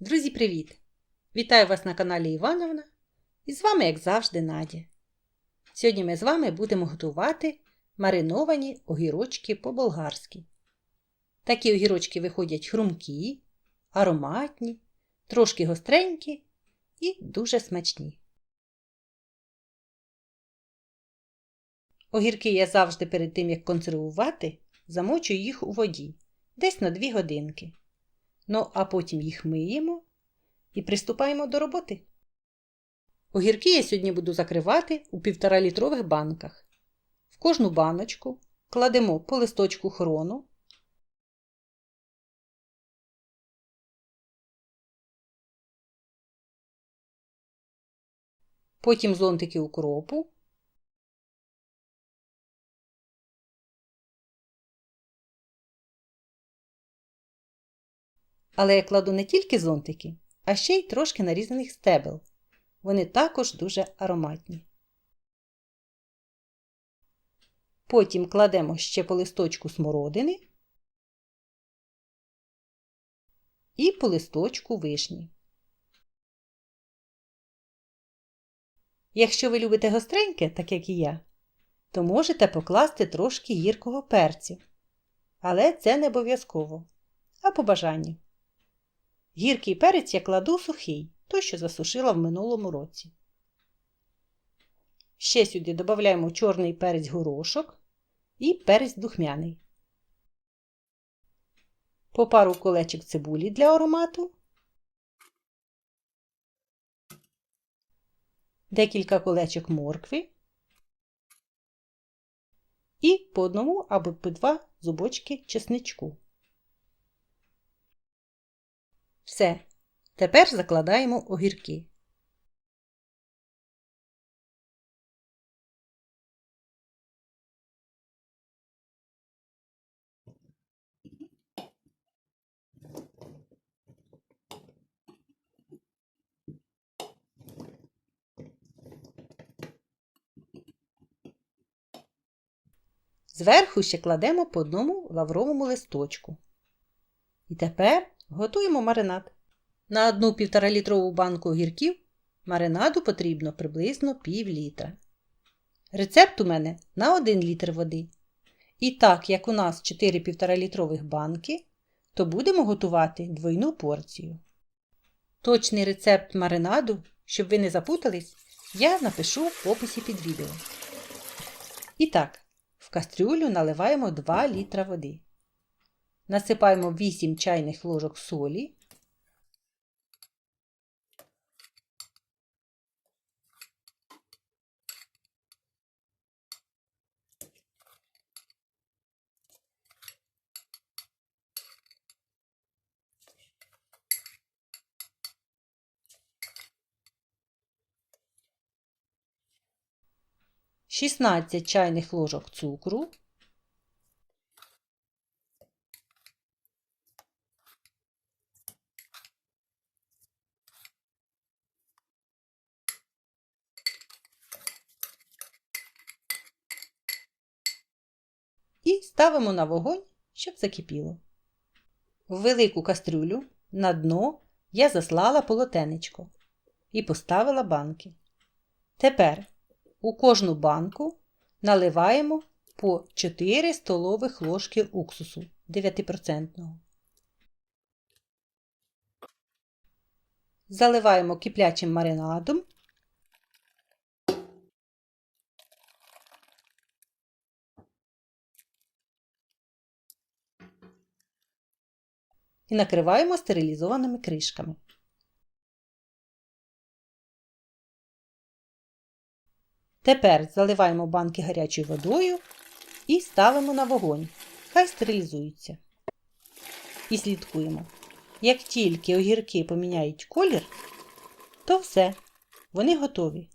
Друзі, привіт! Вітаю вас на каналі Івановна і з вами, як завжди, Надя. Сьогодні ми з вами будемо готувати мариновані огірочки по-болгарськи. Такі огірочки виходять хрумкі, ароматні, трошки гостренькі і дуже смачні. Огірки я завжди перед тим, як консервувати, замочую їх у воді десь на 2 годинки. Ну, а потім їх миємо і приступаємо до роботи. Огірки я сьогодні буду закривати у 1,5 літрових банках. В кожну баночку кладемо по листочку хрону. Потім зонтики укропу. Але я кладу не тільки зонтики, а ще й трошки нарізаних стебел. Вони також дуже ароматні. Потім кладемо ще по листочку смородини і по листочку вишні. Якщо ви любите гостреньке, так як і я, то можете покласти трошки гіркого перцю. Але це не обов'язково, а по бажанню. Гіркий перець я кладу сухий, той, що засушила в минулому році. Ще сюди додаємо чорний перець горошок і перець духмяний. По пару колечок цибулі для аромату, декілька колечок моркви і по одному або по два зубочки чесничку. Все. Тепер закладаємо огірки. Зверху ще кладемо по одному лавровому листочку. І тепер готуємо маринад. На одну 1,5 літрову банку огірків маринаду потрібно приблизно пів літра. Рецепт у мене на 1 літр води. І так, як у нас 4 1,5 літрових банки, то будемо готувати двойну порцію. Точний рецепт маринаду, щоб ви не запутались, я напишу в описі під відео. І так, в кастрюлю наливаємо 2 літра води. Насипаємо 8 чайних ложок солі. Шістнадцять чайних ложок цукру. і ставимо на вогонь, щоб закипіло. В велику кастрюлю на дно я заслала полотенечко і поставила банки. Тепер у кожну банку наливаємо по 4 столових ложки уксусу 9%. Заливаємо киплячим маринадом і накриваємо стерилізованими кришками. Тепер заливаємо банки гарячою водою і ставимо на вогонь. Хай стерилізуються. І слідкуємо. Як тільки огірки поміняють колір, то все, вони готові.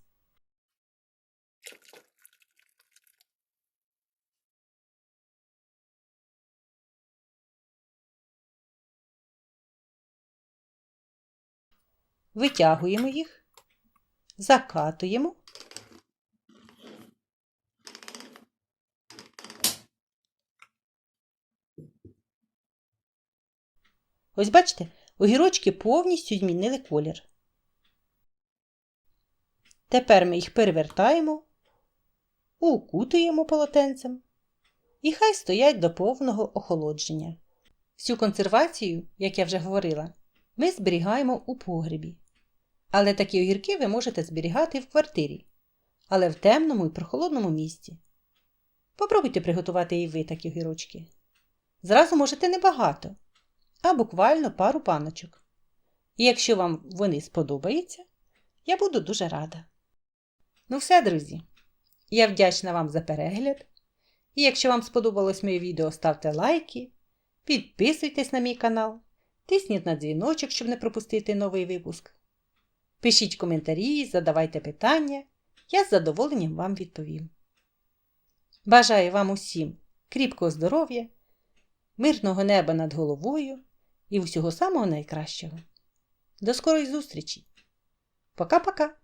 Витягуємо їх, закатуємо. Ось бачите, огірочки повністю змінили колір. Тепер ми їх перевертаємо, укутуємо полотенцем і хай стоять до повного охолодження. Всю консервацію, як я вже говорила, ми зберігаємо у погребі. Але такі огірки ви можете зберігати в квартирі, але в темному і прохолодному місці. Попробуйте приготувати і ви такі огірочки. Зразу можете небагато, а буквально пару паночок. І якщо вам вони сподобаються, я буду дуже рада. Ну все, друзі. Я вдячна вам за перегляд. І якщо вам сподобалось моє відео, ставте лайки, підписуйтесь на мій канал, тисніть на дзвіночок, щоб не пропустити новий випуск. Пишіть коментарі, задавайте питання, я з задоволенням вам відповім. Бажаю вам усім кріпкого здоров'я, мирного неба над головою і усього самого найкращого. До скорої зустрічі! Пока-пока!